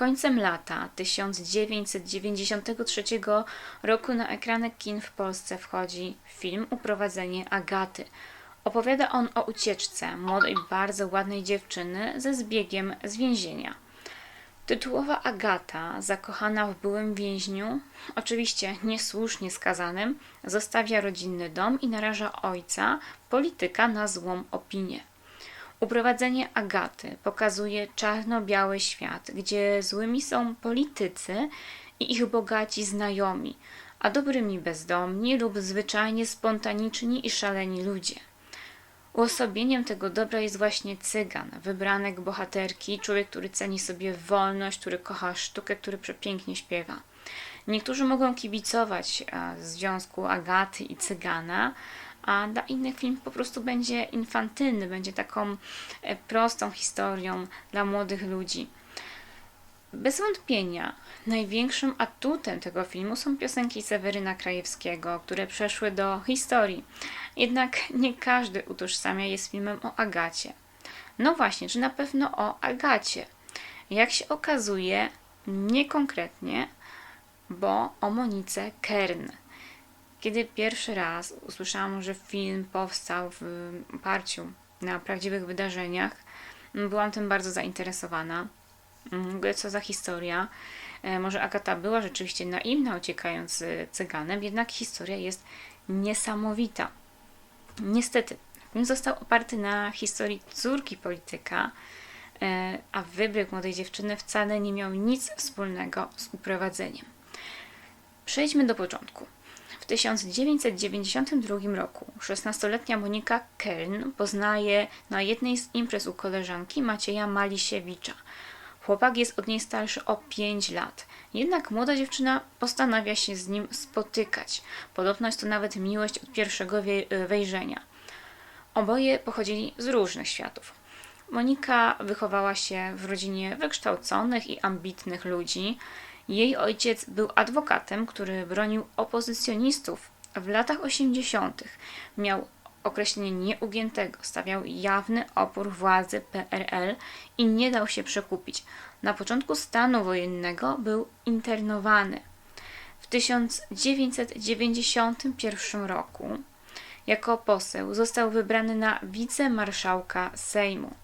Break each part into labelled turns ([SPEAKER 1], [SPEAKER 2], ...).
[SPEAKER 1] Końcem lata 1993 roku na ekrany kin w Polsce wchodzi film Uprowadzenie Agaty. Opowiada on o ucieczce młodej, bardzo ładnej dziewczyny ze zbiegiem z więzienia. Tytułowa Agata, zakochana w byłym więźniu, oczywiście niesłusznie skazanym, zostawia rodzinny dom i naraża ojca, polityka, na złą opinię. Uprowadzenie Agaty pokazuje czarno-biały świat, gdzie złymi są politycy i ich bogaci znajomi, a dobrymi bezdomni lub zwyczajnie spontaniczni i szaleni ludzie. Uosobieniem tego dobra jest właśnie cygan, wybranek bohaterki, człowiek, który ceni sobie wolność, który kocha sztukę, który przepięknie śpiewa. Niektórzy mogą kibicować e, związku Agaty i cygana, a dla innych film po prostu będzie infantylny, będzie taką e, prostą historią dla młodych ludzi. Bez wątpienia największym atutem tego filmu są piosenki Seweryna Krajewskiego, które przeszły do historii. Jednak nie każdy utożsamia je z filmem o Agacie. No właśnie, czy na pewno o Agacie? Jak się okazuje, nie konkretnie, bo o Monice Kern. Kiedy pierwszy raz usłyszałam, że film powstał w oparciu na prawdziwych wydarzeniach, byłam tym bardzo zainteresowana. W ogóle co za historia. E, Może Agata była rzeczywiście naiwna, uciekając cyganem, jednak historia jest niesamowita. Niestety, film został oparty na historii córki polityka, e, a wybryk młodej dziewczyny wcale nie miał nic wspólnego z uprowadzeniem. Przejdźmy do początku. W 1992 roku 16-letnia Monika Kern poznaje na jednej z imprez u koleżanki Macieja Malisiewicza. Chłopak jest od niej starszy o 5 lat. Jednak młoda dziewczyna postanawia się z nim spotykać. Podobno jest to nawet miłość od pierwszego wie- wejrzenia. Oboje pochodzili z różnych światów. Monika wychowała się w rodzinie wykształconych i ambitnych ludzi. Jej ojciec był adwokatem, który bronił opozycjonistów w latach 80. Miał określenie nieugiętego, stawiał jawny opór władzy PRL i nie dał się przekupić. Na początku stanu wojennego był internowany. W 1991 roku jako poseł został wybrany na wicemarszałka Sejmu.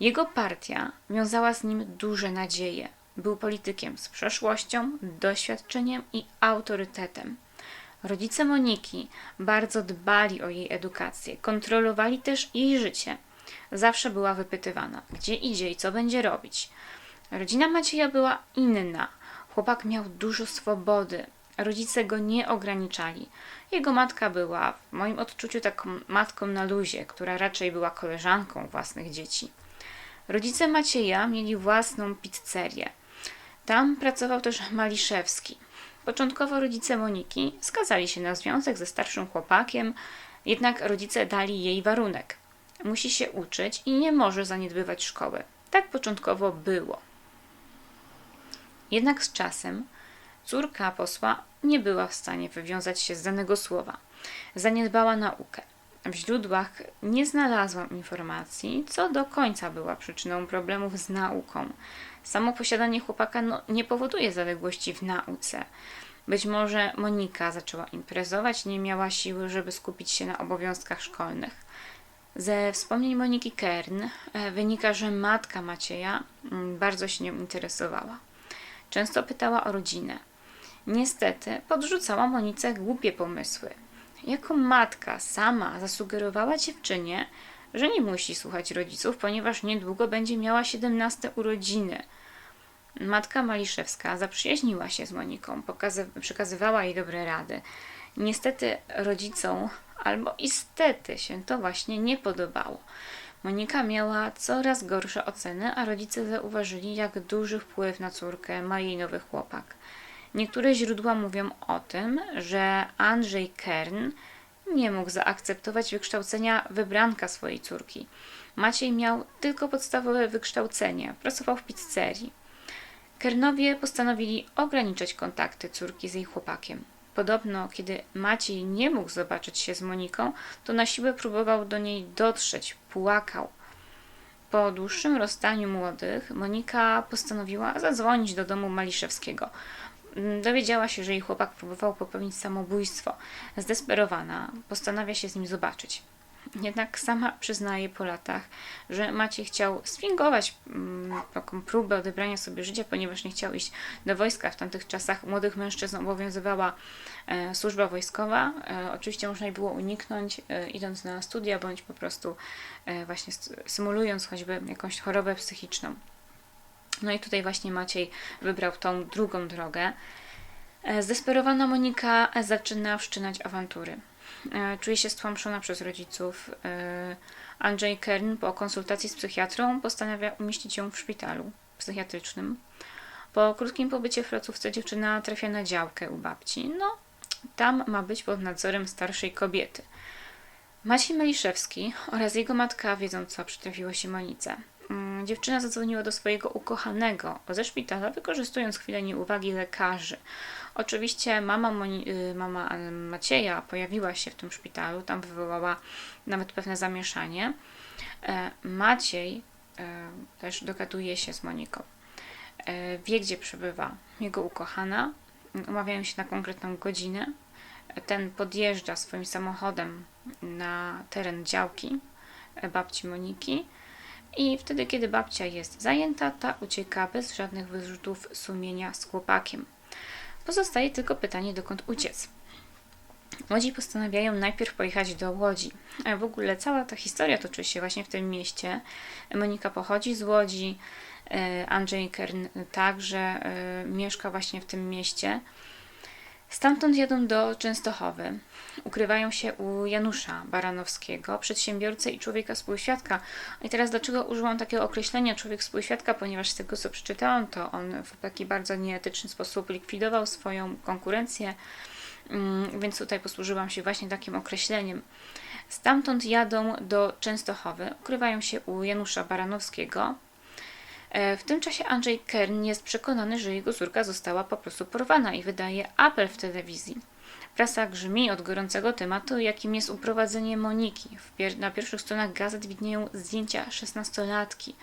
[SPEAKER 1] Jego partia wiązała z nim duże nadzieje. Był politykiem z przeszłością, doświadczeniem i autorytetem. Rodzice Moniki bardzo dbali o jej edukację, kontrolowali też jej życie. Zawsze była wypytywana, gdzie idzie i co będzie robić. Rodzina Macieja była inna. Chłopak miał dużo swobody. Rodzice go nie ograniczali. Jego matka była, w moim odczuciu, taką matką na luzie, która raczej była koleżanką własnych dzieci. Rodzice Macieja mieli własną pizzerię. Tam pracował też Maliszewski. Początkowo rodzice Moniki skazali się na związek ze starszym chłopakiem, jednak rodzice dali jej warunek. Musi się uczyć i nie może zaniedbywać szkoły. Tak początkowo było. Jednak z czasem córka posła nie była w stanie wywiązać się z danego słowa. Zaniedbała naukę. W źródłach nie znalazłam informacji, co do końca była przyczyną problemów z nauką. Samo posiadanie chłopaka no, nie powoduje zaległości w nauce. Być może Monika zaczęła imprezować, nie miała siły, żeby skupić się na obowiązkach szkolnych. Ze wspomnień Moniki Kern e, wynika, że matka Macieja mm, bardzo się nią interesowała. Często pytała o rodzinę. Niestety podrzucała Monice głupie pomysły. Jako matka sama zasugerowała dziewczynie, że nie musi słuchać rodziców, ponieważ niedługo będzie miała 17 urodziny. Matka Maliszewska zaprzyjaźniła się z Moniką, przekazywała jej dobre rady. Niestety rodzicom, albo istety się to właśnie nie podobało. Monika miała coraz gorsze oceny, a rodzice zauważyli, jak duży wpływ na córkę ma jej nowy chłopak. Niektóre źródła mówią o tym, że Andrzej Kern nie mógł zaakceptować wykształcenia wybranka swojej córki. Maciej miał tylko podstawowe wykształcenie, pracował w pizzerii. Kernowie postanowili ograniczać kontakty córki z jej chłopakiem. Podobno, kiedy Maciej nie mógł zobaczyć się z Moniką, to na siłę próbował do niej dotrzeć, płakał. Po dłuższym rozstaniu młodych, Monika postanowiła zadzwonić do domu Maliszewskiego. Dowiedziała się, że jej chłopak próbował popełnić samobójstwo. Zdesperowana, postanawia się z nim zobaczyć. Jednak sama przyznaje po latach, że Maciej chciał sfingować mm, taką próbę odebrania sobie życia, ponieważ nie chciał iść do wojska. W tamtych czasach młodych mężczyzn obowiązywała e, służba wojskowa. E, oczywiście można jej było uniknąć, e, idąc na studia, bądź po prostu właśnie symulując choćby jakąś chorobę psychiczną. No i tutaj właśnie Maciej wybrał tą drugą drogę. Zdesperowana Monika zaczyna wszczynać awantury. E, Czuje się stłamszona przez rodziców. E, Andrzej Kern po konsultacji z psychiatrą postanawia umieścić ją w szpitalu psychiatrycznym. Po krótkim pobycie w placówce dziewczyna trafia na działkę u babci. No, tam ma być pod nadzorem starszej kobiety. Maciej Meliszewski oraz jego matka wiedzą, co przytrafiło się Monice. Mm, Dziewczyna zadzwoniła do swojego ukochanego ze szpitala, wykorzystując chwilę nieuwagi lekarzy. Oczywiście mama, Moni- y, mama e, Macieja pojawiła się w tym szpitalu, tam wywołała nawet pewne zamieszanie. E, Maciej e, też dogaduje się z Moniką. E, Wie, gdzie przebywa jego ukochana, umawiają się na konkretną godzinę. Ten podjeżdża swoim samochodem na teren działki babci Moniki i wtedy, kiedy babcia jest zajęta, ta ucieka bez żadnych wyrzutów sumienia z chłopakiem. Pozostaje tylko pytanie, dokąd uciec. Młodzi postanawiają najpierw pojechać do Łodzi. A w ogóle cała ta historia toczy się właśnie w tym mieście. Monika pochodzi z Łodzi, e, Andrzej Kern także e, mieszka właśnie w tym mieście. Stamtąd jadą do Częstochowy. Ukrywają się u Janusza Baranowskiego, przedsiębiorcy i człowieka współświadka. I teraz dlaczego użyłam takiego określenia człowiek współświadka? Ponieważ z tego, co przeczytałam, to on w taki bardzo nieetyczny sposób likwidował swoją konkurencję, Mm, więc tutaj posłużyłam się właśnie takim określeniem. Stamtąd jadą do Częstochowy, ukrywają się u Janusza Baranowskiego. E, W tym czasie Andrzej Kern jest przekonany, że jego córka została po prostu porwana i wydaje apel w telewizji. Prasa grzmi od gorącego tematu, jakim jest uprowadzenie Moniki. Na pierwszych stronach gazet widnieją zdjęcia szesnastolatki.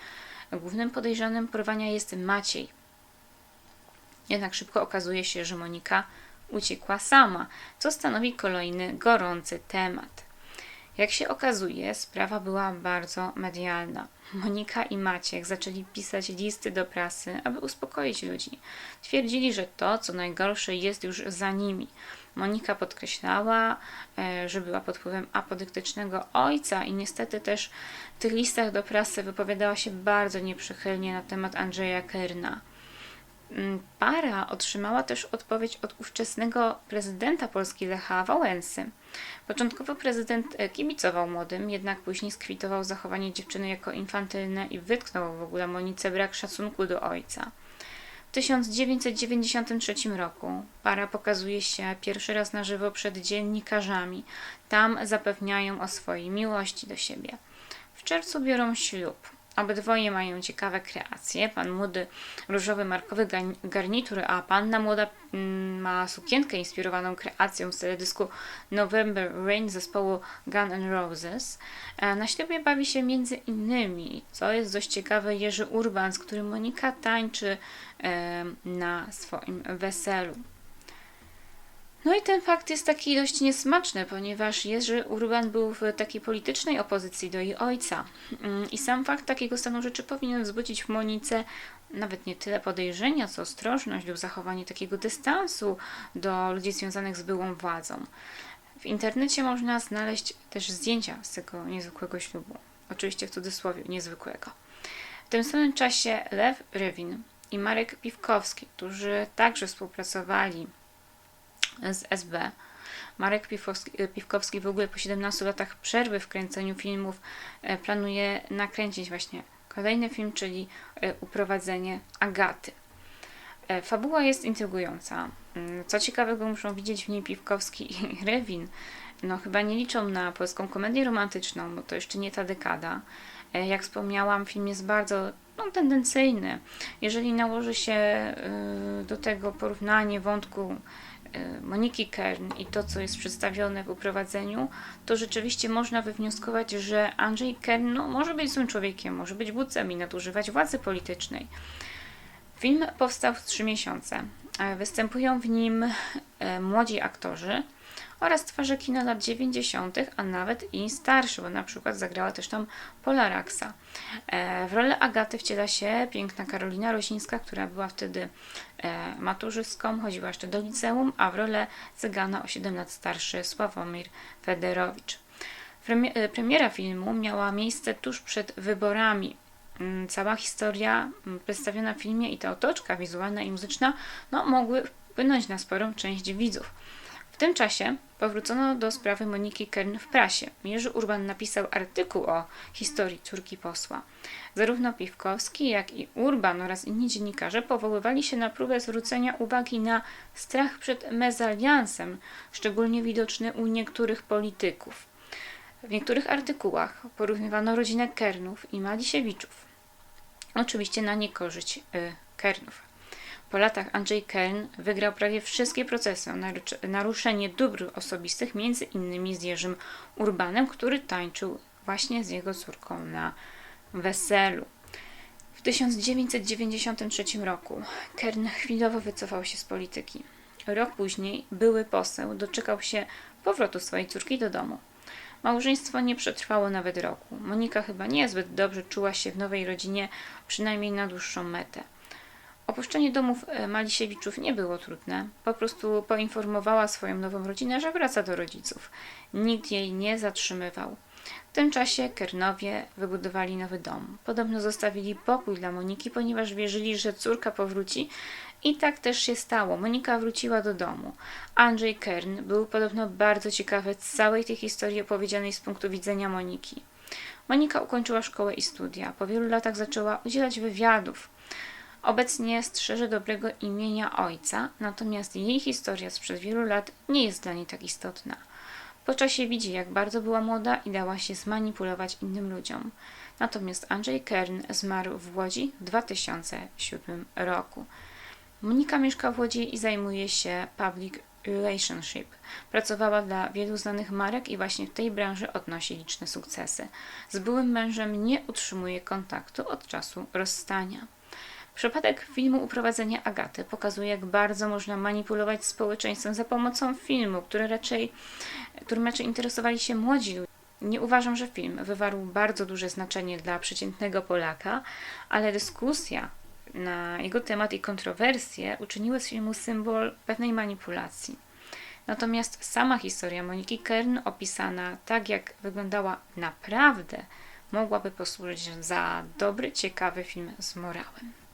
[SPEAKER 1] Głównym podejrzanym porwania jest Maciej. Jednak szybko okazuje się, że Monika uciekła sama, co stanowi kolejny gorący temat. Jak się okazuje, sprawa była bardzo medialna. Monika i Maciek zaczęli pisać listy do prasy, aby uspokoić ludzi. Twierdzili, że to, co najgorsze, jest już za nimi. Monika podkreślała, e, że była pod wpływem apodyktycznego ojca i niestety też w tych listach do prasy wypowiadała się bardzo nieprzychylnie na temat Andrzeja Kerna. Mm, Para otrzymała też odpowiedź od ówczesnego prezydenta Polski Lecha Wałęsy. Początkowo prezydent e, kibicował młodym, jednak później skwitował zachowanie dziewczyny jako infantylne i wytknął w ogóle Monice brak szacunku do ojca. W 1993 roku para pokazuje się pierwszy raz na żywo przed dziennikarzami. Tam zapewniają o swojej miłości do siebie. W czerwcu biorą ślub. Obydwoje mają ciekawe kreacje. Pan młody różowy markowy garnitur, a panna młoda mm, ma sukienkę inspirowaną kreacją z teledysku November Rain zespołu Gun N' Roses. E, Na ślubie bawi się między innymi, co jest dość ciekawe, Jerzy Urban, z którym Monika tańczy e, na swoim weselu. No i ten fakt jest taki dość niesmaczny, ponieważ Jerzy Urban był w takiej politycznej opozycji do jej ojca. Mm, I sam fakt takiego stanu rzeczy powinien wzbudzić w Monice nawet nie tyle podejrzenia, co ostrożność lub zachowanie takiego dystansu do ludzi związanych z byłą władzą. W internecie można znaleźć też zdjęcia z tego niezwykłego ślubu. Oczywiście w cudzysłowie niezwykłego. W tym samym czasie Lew Rywin i Marek Piwkowski, którzy także współpracowali z SB. Marek Piwkowski, Piwkowski w ogóle po 17 latach przerwy w kręceniu filmów e, planuje nakręcić właśnie kolejny film, czyli e, Uprowadzenie Agaty. E, Fabuła jest intrygująca. Mm, Co ciekawego muszą widzieć w niej Piwkowski i Rewin. No chyba nie liczą na polską komedię romantyczną, bo to jeszcze nie ta dekada. E, Jak wspomniałam, film jest bardzo no, tendencyjny. Jeżeli nałoży się y, do tego porównanie wątku Moniki Kern i to, co jest przedstawione w uprowadzeniu, to rzeczywiście można wywnioskować, że Andrzej Kern no, może być złym człowiekiem, może być budcem i nadużywać władzy politycznej. Film powstał w trzy miesiące. E, Występują w nim e, młodzi aktorzy oraz twarze kina lat 90., a nawet i starsze, bo na przykład zagrała też tam Pola Raksa. E, W rolę Agaty wciela się piękna Karolina Rosińska, która była wtedy e, maturzystką, chodziła jeszcze do liceum, a w rolę cygana o 7 lat starszy Sławomir Federowicz. E, Premiera filmu miała miejsce tuż przed wyborami. Mm, Cała historia mm, przedstawiona w filmie i ta otoczka wizualna i muzyczna no, mogły wpłynąć na sporą część widzów. Tym czasie powrócono do sprawy Moniki Kern w prasie. Jerzy Urban napisał artykuł o historii córki posła. Zarówno Piwkowski, jak i Urban oraz inni dziennikarze powoływali się na próbę zwrócenia uwagi na strach przed mezaliansem, szczególnie widoczny u niektórych polityków. W niektórych artykułach porównywano rodzinę Kernów i Malisiewiczów. Oczywiście na niekorzyść y, Kernów. Po latach Andrzej Kern wygrał prawie wszystkie procesy o naruszenie dóbr osobistych, między innymi z Jerzym Urbanem, który tańczył właśnie z jego córką na weselu. W 1993 roku Kern chwilowo wycofał się z polityki. Rok później były poseł doczekał się powrotu swojej córki do domu. Małżeństwo nie przetrwało nawet roku. Monika chyba niezbyt dobrze czuła się w nowej rodzinie, przynajmniej na dłuższą metę. Opuszczenie domów e, Malisiewiczów nie było trudne. Po prostu poinformowała swoją nową rodzinę, że wraca do rodziców. Nikt jej nie zatrzymywał. W tym czasie Kernowie wybudowali nowy dom. Podobno zostawili pokój dla Moniki, ponieważ wierzyli, że córka powróci. I tak też się stało. Monika wróciła do domu. Andrzej Kern był podobno bardzo ciekawy całej tej historii opowiedzianej z punktu widzenia Moniki. Monika ukończyła szkołę i studia. Po wielu latach zaczęła udzielać wywiadów. Obecnie strzeże dobrego imienia ojca, natomiast jej historia sprzed wielu lat nie jest dla niej tak istotna. Po czasie widzi, jak bardzo była młoda i dała się zmanipulować innym ludziom. Natomiast Andrzej Kern zmarł w Łodzi w 2007 roku. Monika mieszka w Łodzi i zajmuje się public relationship. Pracowała dla wielu znanych marek i właśnie w tej branży odnosi liczne sukcesy. Z byłym mężem nie utrzymuje kontaktu od czasu rozstania. Przypadek filmu Uprowadzenie Agaty pokazuje, jak bardzo można manipulować społeczeństwem za pomocą filmu, który raczej, którym raczej interesowali się młodzi ludzie. Nie uważam, że film wywarł bardzo duże znaczenie dla przeciętnego Polaka, ale dyskusja na jego temat i kontrowersje uczyniły z filmu symbol pewnej manipulacji. Natomiast sama historia Moniki Kern, opisana tak, jak wyglądała naprawdę, mogłaby posłużyć za dobry, ciekawy film z morałem.